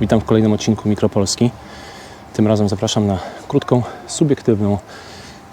Witam w kolejnym odcinku Mikropolski. Tym razem zapraszam na krótką, subiektywną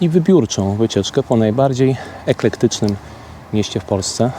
i wybiórczą wycieczkę po najbardziej eklektycznym mieście w Polsce.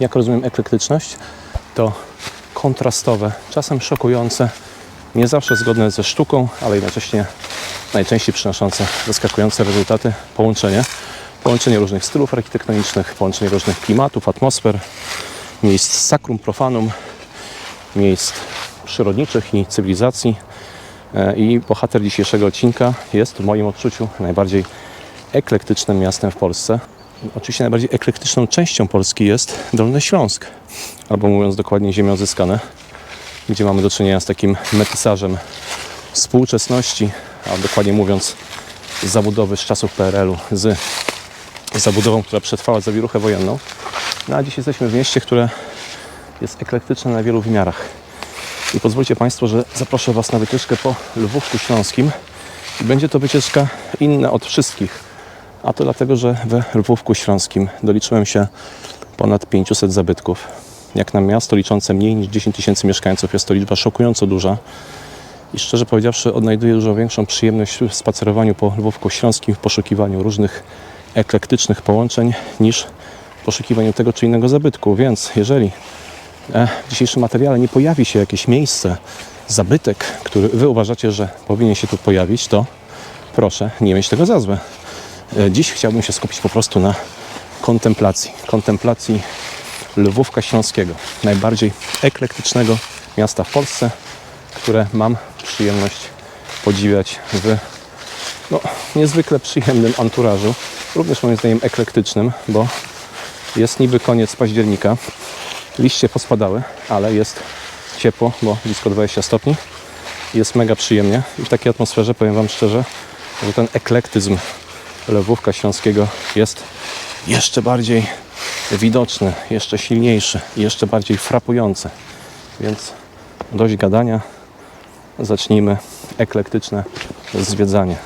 Jak rozumiem eklektyczność, to kontrastowe, czasem szokujące, nie zawsze zgodne ze sztuką, ale jednocześnie najczęściej przynoszące zaskakujące rezultaty połączenie. Połączenie różnych stylów architektonicznych, połączenie różnych klimatów, atmosfer, miejsc sacrum profanum, miejsc przyrodniczych i cywilizacji. E, I bohater dzisiejszego odcinka jest w moim odczuciu najbardziej eklektycznym miastem w Polsce. Oczywiście najbardziej eklektyczną częścią Polski jest Dolny Śląsk, albo mówiąc dokładnie Ziemie Odzyskane, gdzie mamy do czynienia z takim metysażem współczesności, a dokładnie mówiąc zabudowy z czasów PRL-u z zabudową, która przetrwała zawieruchę wojenną. No a dziś jesteśmy w mieście, które jest eklektyczne na wielu wymiarach. I pozwólcie Państwo, że zaproszę Was na wycieczkę po Lwówku Śląskim. I będzie to wycieczka inna od wszystkich. A to dlatego, że we Lwówku Śląskim doliczyłem się ponad 500 zabytków. Jak na miasto liczące mniej niż 10 tysięcy mieszkańców jest to liczba szokująco duża. I szczerze powiedziawszy, odnajduję dużo większą przyjemność w spacerowaniu po Lwówku Śląskim, w poszukiwaniu różnych eklektycznych połączeń niż w poszukiwaniu tego czy innego zabytku. Więc jeżeli e, w dzisiejszym materiale nie pojawi się jakieś miejsce, zabytek, który Wy uważacie, że powinien się tu pojawić, to proszę nie mieć tego za złe. E, Dziś chciałbym się skupić po prostu na kontemplacji. Kontemplacji Lwówka Śląskiego, najbardziej eklektycznego miasta w Polsce, które mam przyjemność podziwiać w no, niezwykle przyjemnym anturażu, również moim zdaniem eklektycznym, bo jest niby koniec października, liście pospadały, ale jest ciepło, bo blisko 20 stopni. Jest mega przyjemnie i w takiej atmosferze powiem Wam szczerze, że ten eklektyzm Lewówka Śląskiego jest jeszcze bardziej widoczny, jeszcze silniejszy jeszcze bardziej frapujący. Więc dość gadania, zacznijmy eklektyczne zwiedzanie.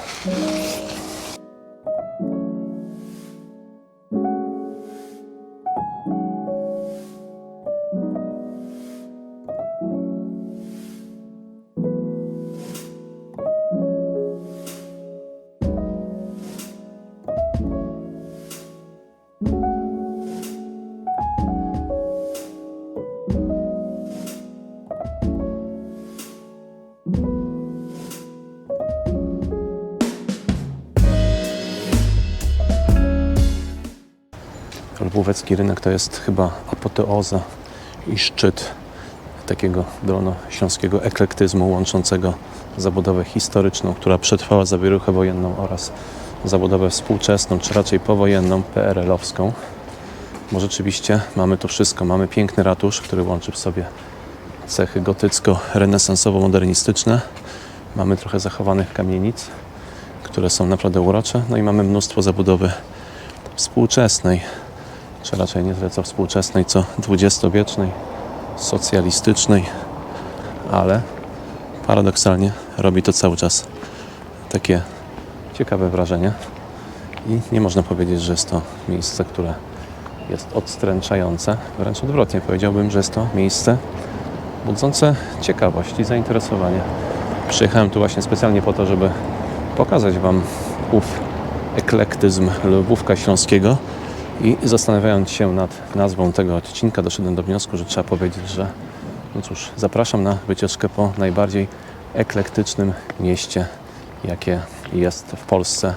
Lwówecki rynek to jest chyba apoteoza i szczyt takiego dolnośląskiego eklektyzmu łączącego zabudowę historyczną, która przetrwała zawieruchę wojenną oraz zabudowę współczesną, czy raczej powojenną, PRL-owską. Bo rzeczywiście mamy to wszystko. Mamy piękny ratusz, który łączy w sobie cechy gotycko-renesansowo-modernistyczne. Mamy trochę zachowanych kamienic, które są naprawdę urocze. No i mamy mnóstwo zabudowy współczesnej, czy raczej nie tyle co współczesnej, co dwudziestowiecznej, socjalistycznej, ale paradoksalnie robi to cały czas takie ciekawe wrażenie i nie można powiedzieć, że jest to miejsce, które jest odstręczające, wręcz odwrotnie powiedziałbym, że jest to miejsce budzące ciekawość i zainteresowanie. Przyjechałem tu właśnie specjalnie po to, żeby pokazać Wam ów eklektyzm Lwówka Śląskiego i zastanawiając się nad nazwą tego odcinka, doszedłem do wniosku, że trzeba powiedzieć, że no cóż, zapraszam na wycieczkę po najbardziej eklektycznym mieście, jakie jest w Polsce.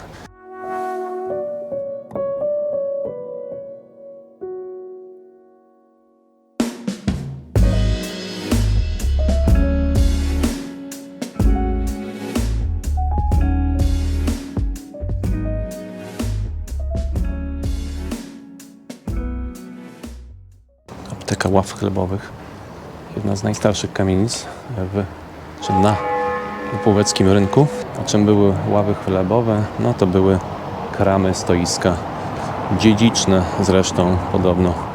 Ław chlebowych. Jedna z najstarszych kamienic w, czy na półweckim rynku. A czym były ławy chlebowe? No to były kramy, stoiska dziedziczne zresztą podobno.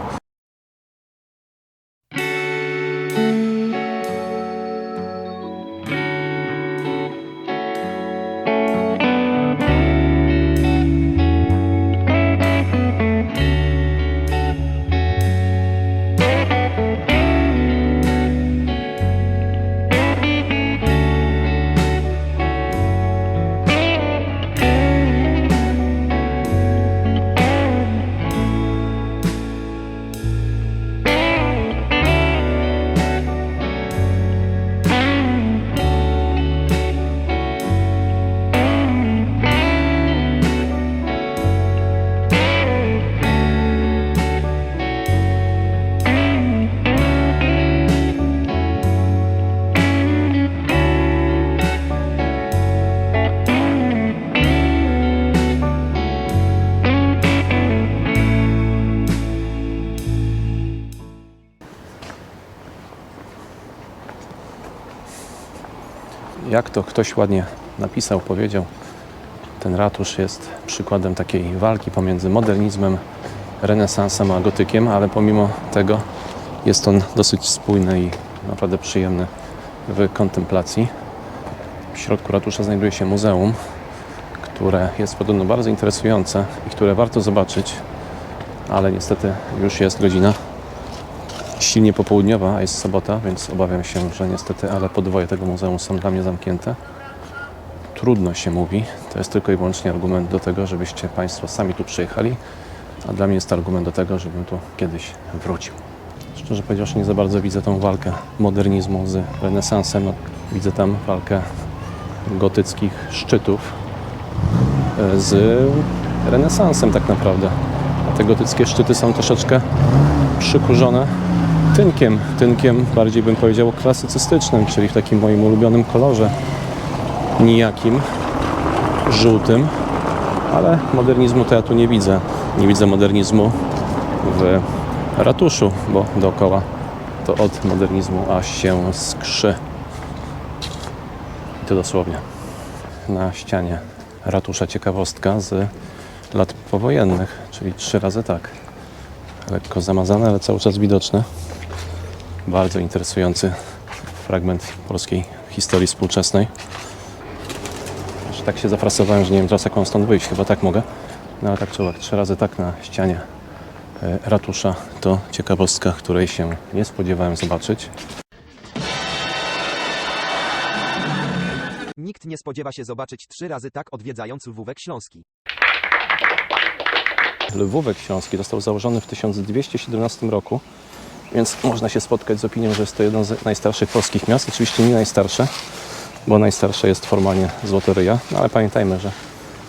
Jak to ktoś ładnie napisał, powiedział, ten ratusz jest przykładem takiej walki pomiędzy modernizmem, renesansem a gotykiem, ale pomimo tego jest on dosyć spójny i naprawdę przyjemny w kontemplacji. W środku ratusza znajduje się muzeum, które jest podobno bardzo interesujące i które warto zobaczyć, ale niestety już jest godzina silnie popołudniowa, a jest sobota, więc obawiam się, że niestety, ale podwoje tego muzeum są dla mnie zamknięte. Trudno się mówi. To jest tylko i wyłącznie argument do tego, żebyście Państwo sami tu przyjechali, a dla mnie jest to argument do tego, żebym tu kiedyś wrócił. Szczerze powiedziawszy, nie za bardzo widzę tą walkę modernizmu z renesansem. Widzę tam walkę gotyckich szczytów e, z renesansem tak naprawdę. A te gotyckie szczyty są troszeczkę przykurzone tynkiem, tynkiem bardziej bym powiedział klasycystycznym, czyli w takim moim ulubionym kolorze, nijakim, żółtym, ale modernizmu to ja tu nie widzę. Nie widzę modernizmu w ratuszu, bo dookoła to od modernizmu aż się skrzy. I to dosłownie. Na ścianie ratusza ciekawostka z lat powojennych, czyli trzy razy tak. Lekko zamazane, ale cały czas widoczne. Bardzo interesujący fragment polskiej historii współczesnej. Że tak się zafrasowałem, że nie wiem teraz jak mam stąd wyjść, chyba tak mogę. No ale tak człowiek trzy razy tak na ścianie e, ratusza to ciekawostka, której się nie spodziewałem zobaczyć. Nikt nie spodziewa się zobaczyć trzy razy tak odwiedzając Lwówek Śląski. Lwówek Śląski został założony w 1217 roku, więc można się spotkać z opinią, że jest to jedno z najstarszych polskich miast. Oczywiście nie najstarsze, bo najstarsze jest formalnie Złotoryja, no ale pamiętajmy, że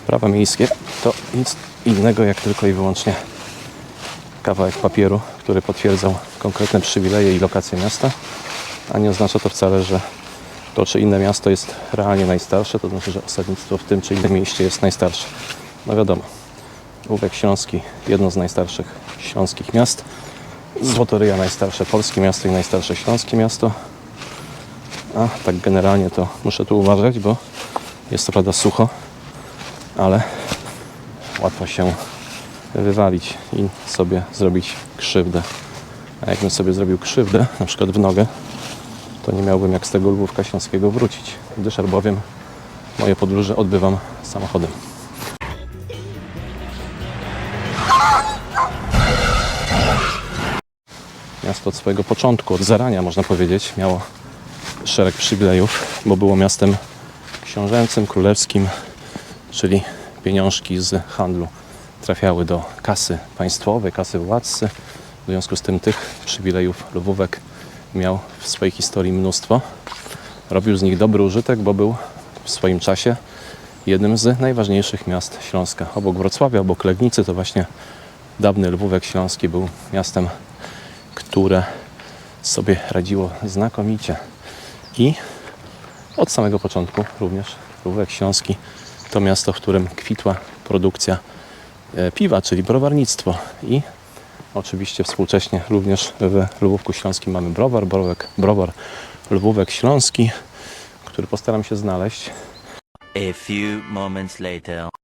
prawa miejskie to nic innego jak tylko i wyłącznie kawałek papieru, który potwierdzał konkretne przywileje i lokacje miasta, a nie oznacza to wcale, że to czy inne miasto jest realnie najstarsze, to znaczy, że osadnictwo w tym czy innym mieście jest najstarsze. No wiadomo, Lwówek Śląski, jedno z najstarszych śląskich miast. Złotoryja najstarsze polskie miasto i najstarsze śląskie miasto. A tak generalnie to muszę tu uważać, bo jest to prawda sucho, ale łatwo się wywalić i sobie zrobić krzywdę. A jakbym sobie zrobił krzywdę, na przykład w nogę, to nie miałbym jak z tego Lwówka Śląskiego wrócić, gdyż albowiem moje podróże odbywam samochodem. Miasto od swojego początku, od zarania można powiedzieć, miało szereg przywilejów, bo było miastem książęcym, królewskim, czyli pieniążki z handlu trafiały do kasy państwowej, kasy władcy. W związku z tym tych przywilejów Lwówek miał w swojej historii mnóstwo. Robił z nich dobry użytek, bo był w swoim czasie jednym z najważniejszych miast Śląska. Obok Wrocławia, obok Legnicy to właśnie dawny Lwówek Śląski był miastem, które sobie radziło znakomicie. I od samego początku również Lwówek Śląski to miasto, w którym kwitła produkcja e, piwa, czyli browarnictwo. I Oczywiście współcześnie również w Lwówku Śląskim mamy browar, browek, browar Lwówek Śląski, który postaram się znaleźć. A few moments later.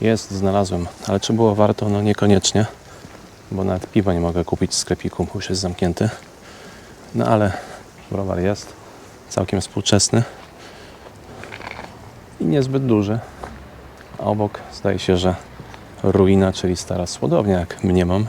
Jest, znalazłem, ale czy było warto? No niekoniecznie, bo nawet piwa nie mogę kupić w sklepiku, bo już jest zamknięty. No ale browar jest, całkiem współczesny i niezbyt duży. A obok zdaje się, że ruina, czyli stara słodownia, jak mniemam.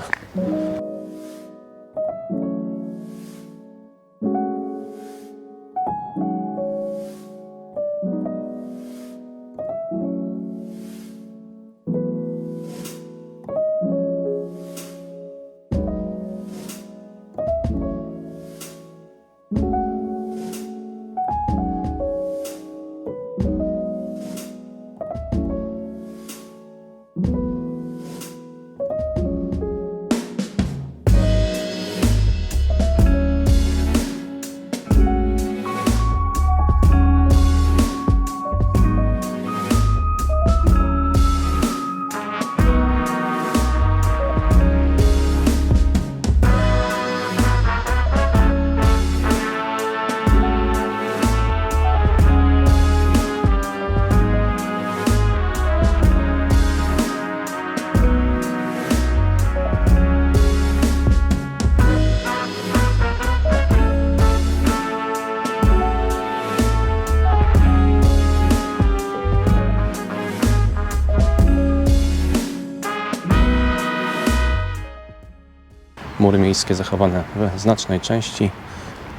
Mury miejskie zachowane w znacznej części.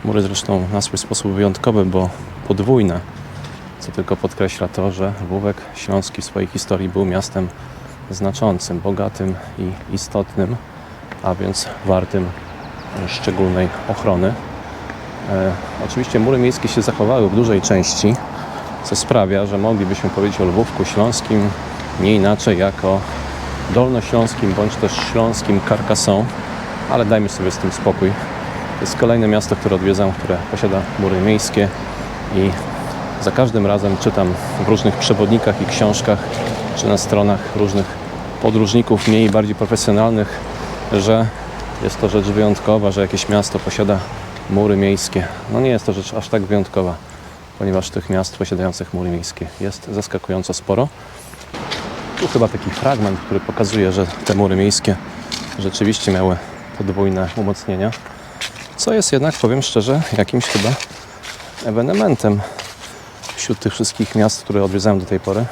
Mury zresztą na swój sposób wyjątkowy, bo podwójne, co tylko podkreśla to, że Lwówek Śląski w swojej historii był miastem znaczącym, bogatym i istotnym, a więc wartym szczególnej ochrony. E, oczywiście mury miejskie się zachowały w dużej części, co sprawia, że moglibyśmy powiedzieć o Lwówku Śląskim nie inaczej jak o dolnośląskim bądź też śląskim Carcassonne, ale dajmy sobie z tym spokój. To jest kolejne miasto, które odwiedzam, które posiada mury miejskie i za każdym razem czytam w różnych przewodnikach i książkach, czy na stronach różnych podróżników mniej i bardziej profesjonalnych, że jest to rzecz wyjątkowa, że jakieś miasto posiada mury miejskie. No nie jest to rzecz aż tak wyjątkowa, ponieważ tych miast posiadających mury miejskie jest zaskakująco sporo. Tu chyba taki fragment, który pokazuje, że te mury miejskie rzeczywiście miały podwójne umocnienia, co jest jednak, powiem szczerze, jakimś chyba ewenementem wśród tych wszystkich miast, które odwiedzałem do tej pory.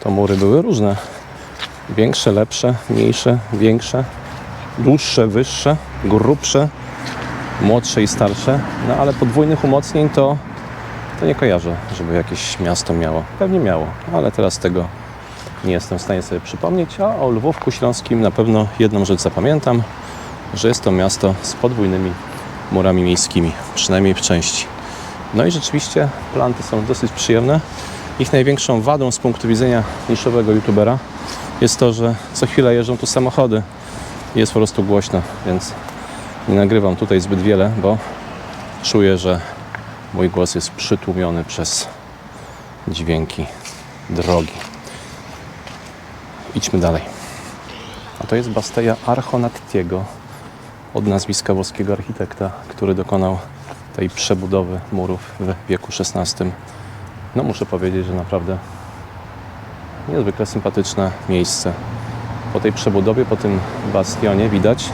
To mury były różne. Większe, lepsze, mniejsze, większe, dłuższe, wyższe, grubsze, młodsze i starsze. No ale podwójnych umocnień to, to nie kojarzę, żeby jakieś miasto miało. Pewnie miało, ale teraz tego nie jestem w stanie sobie przypomnieć. A o Lwówku Śląskim na pewno jedną rzecz zapamiętam, że jest to miasto z podwójnymi murami miejskimi, przynajmniej w części. No i rzeczywiście planty są dosyć przyjemne. Ich największą wadą z punktu widzenia niszowego youtubera jest to, że co chwilę jeżdżą tu samochody jest po prostu głośno, więc nie nagrywam tutaj zbyt wiele, bo czuję, że mój głos jest przytłumiony przez dźwięki drogi. Idźmy dalej. A to jest Basteja Archonattiego od nazwiska włoskiego architekta, który dokonał tej przebudowy murów w wieku XVI. No muszę powiedzieć, że naprawdę niezwykle sympatyczne miejsce. Po tej przebudowie, po tym bastionie widać,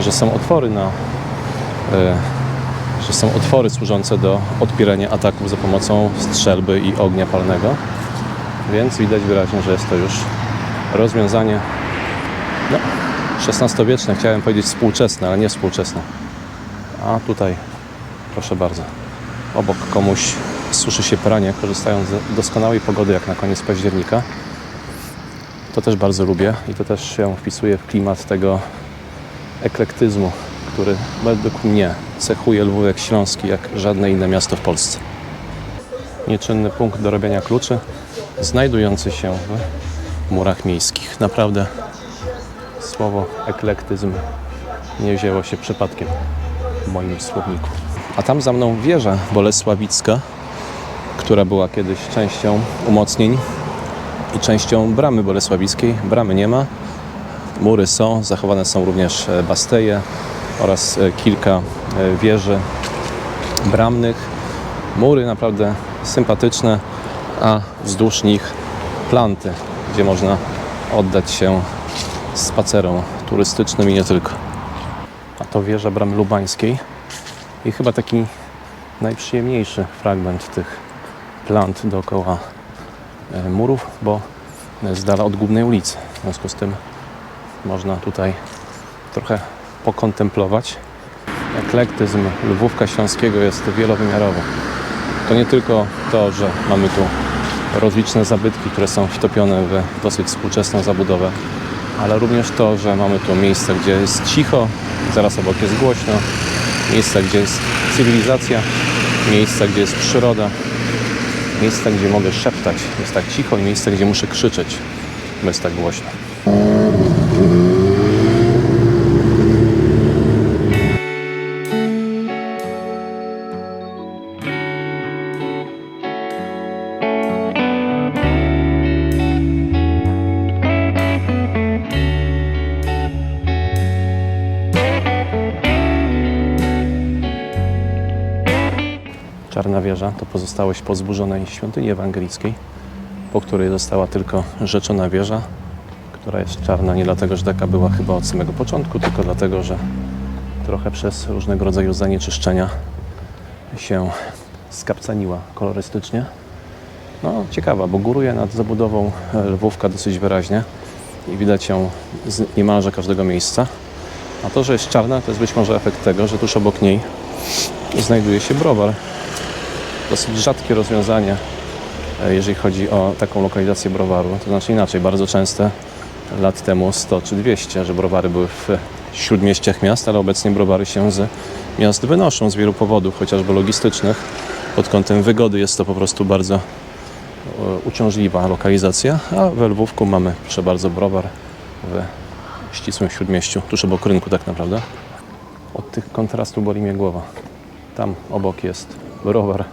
że są otwory na e, że są otwory służące do odpierania ataków za pomocą strzelby i ognia palnego. Więc widać wyraźnie, że jest to już rozwiązanie no, XVI-wieczne, chciałem powiedzieć współczesne, ale nie współczesne. A tutaj, proszę bardzo, obok komuś suszy się pranie, korzystając z doskonałej pogody, jak na koniec października. To też bardzo lubię i to też się wpisuje w klimat tego eklektyzmu, który według mnie cechuje Lwówek Śląski jak żadne inne miasto w Polsce. Nieczynny punkt do robienia kluczy, znajdujący się w murach miejskich. Naprawdę słowo eklektyzm nie wzięło się przypadkiem w moim słowniku. A tam za mną wieża bolesławicka, która była kiedyś częścią umocnień i częścią bramy bolesławickiej. Bramy nie ma, mury są, zachowane są również e, basteje oraz e, kilka e, wieży bramnych. Mury naprawdę sympatyczne, a wzdłuż nich planty, gdzie można oddać się spacerom turystycznym i nie tylko. A to wieża bramy lubańskiej i chyba taki najprzyjemniejszy fragment tych plant dookoła e, murów, bo z dala od głównej ulicy. W związku z tym można tutaj trochę pokontemplować. Eklektyzm Lwówka Śląskiego jest wielowymiarowy. To nie tylko to, że mamy tu rozliczne zabytki, które są wtopione w dosyć współczesną zabudowę, ale również to, że mamy tu miejsce, gdzie jest cicho, zaraz obok jest głośno, miejsca, gdzie jest cywilizacja, miejsca, gdzie jest przyroda, miejsca, gdzie mogę szeptać, jest tak cicho i miejsce, gdzie muszę krzyczeć, bo jest tak głośno. Czarna Wieża to pozostałość po zburzonej świątyni ewangelickiej, po której została tylko rzeczona wieża, która jest czarna nie dlatego, że taka była chyba od samego początku, tylko dlatego, że trochę przez różnego rodzaju zanieczyszczenia się skapcaniła kolorystycznie. No ciekawa, bo góruje nad zabudową Lwówka dosyć wyraźnie i widać ją z niemalże każdego miejsca. A to, że jest czarna, to jest być może efekt tego, że tuż obok niej znajduje się browar, dosyć rzadkie rozwiązanie, jeżeli chodzi o taką lokalizację browaru. To znaczy inaczej, bardzo częste lat temu 100 czy 200, że browary były w śródmieściach miast, ale obecnie browary się z miast wynoszą z wielu powodów, chociażby logistycznych. Pod kątem wygody jest to po prostu bardzo e, uciążliwa lokalizacja, a we Lwówku mamy, proszę bardzo, browar w ścisłym śródmieściu, tuż obok rynku tak naprawdę. Od tych kontrastów boli mnie głowa. Tam obok jest browar,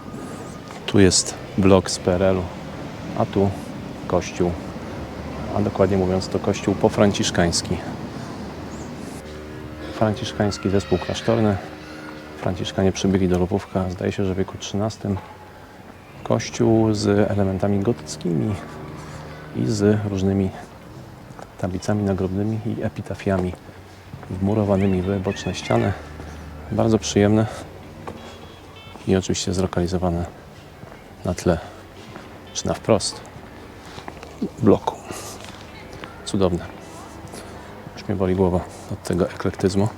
tu jest blok z PRL-u, a tu kościół, a dokładnie mówiąc to kościół pofranciszkański. Franciszkański zespół klasztorny. Franciszkanie przybyli do Lwówka, zdaje się, że w wieku XIII. Kościół z elementami gotyckimi i z różnymi tablicami nagrobnymi i epitafiami wmurowanymi w boczne ściany. Bardzo przyjemne i oczywiście zlokalizowane na tle, czy na wprost bloku. Cudowne. Już mnie boli głowa od tego eklektyzmu.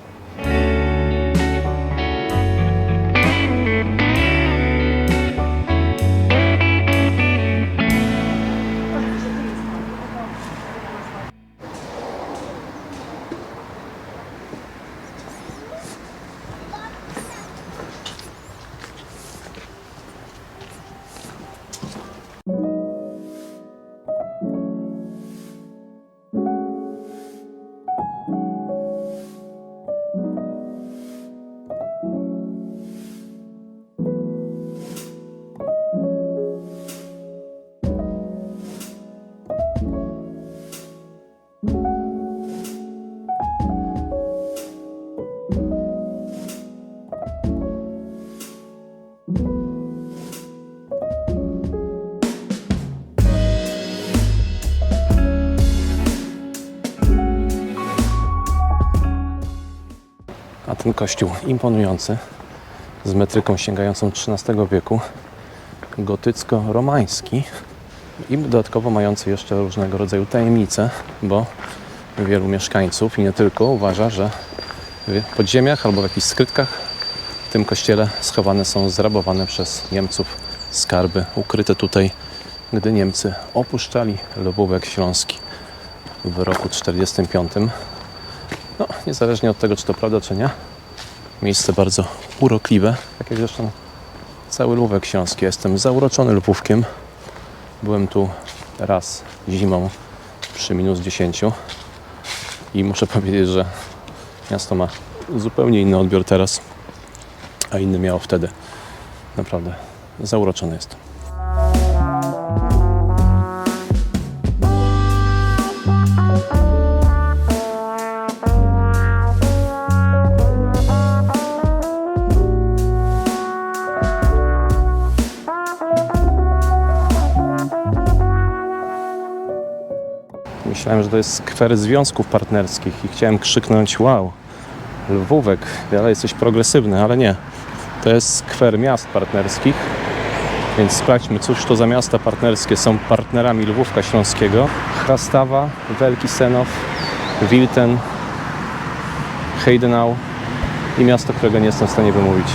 Kościół imponujący, z metryką sięgającą XIII wieku, gotycko-romański i dodatkowo mający jeszcze różnego rodzaju tajemnice, bo wielu mieszkańców i nie tylko uważa, że w podziemiach albo w jakichś skrytkach w tym kościele schowane są zrabowane przez Niemców skarby ukryte tutaj, gdy Niemcy opuszczali Lwówek Śląski w roku 1945. No, niezależnie od tego, czy to prawda, czy nie. Miejsce bardzo urokliwe, tak jak zresztą cały Lwówek Śląski. Jestem zauroczony Lwówkiem. Byłem tu raz zimą przy minus 10 i muszę powiedzieć, że miasto ma zupełnie inny odbiór teraz. a inny miało wtedy. Naprawdę zauroczony jest. Myślałem, że to jest skwer związków partnerskich i chciałem krzyknąć wow, Lwówek, ale jesteś progresywny, ale nie. To jest skwer miast partnerskich, więc sprawdźmy, cóż to za miasta partnerskie są partnerami Lwówka Śląskiego. Chrastawa, Wielki Senow, Wilten, Heidenau i miasto, którego nie jestem w stanie wymówić.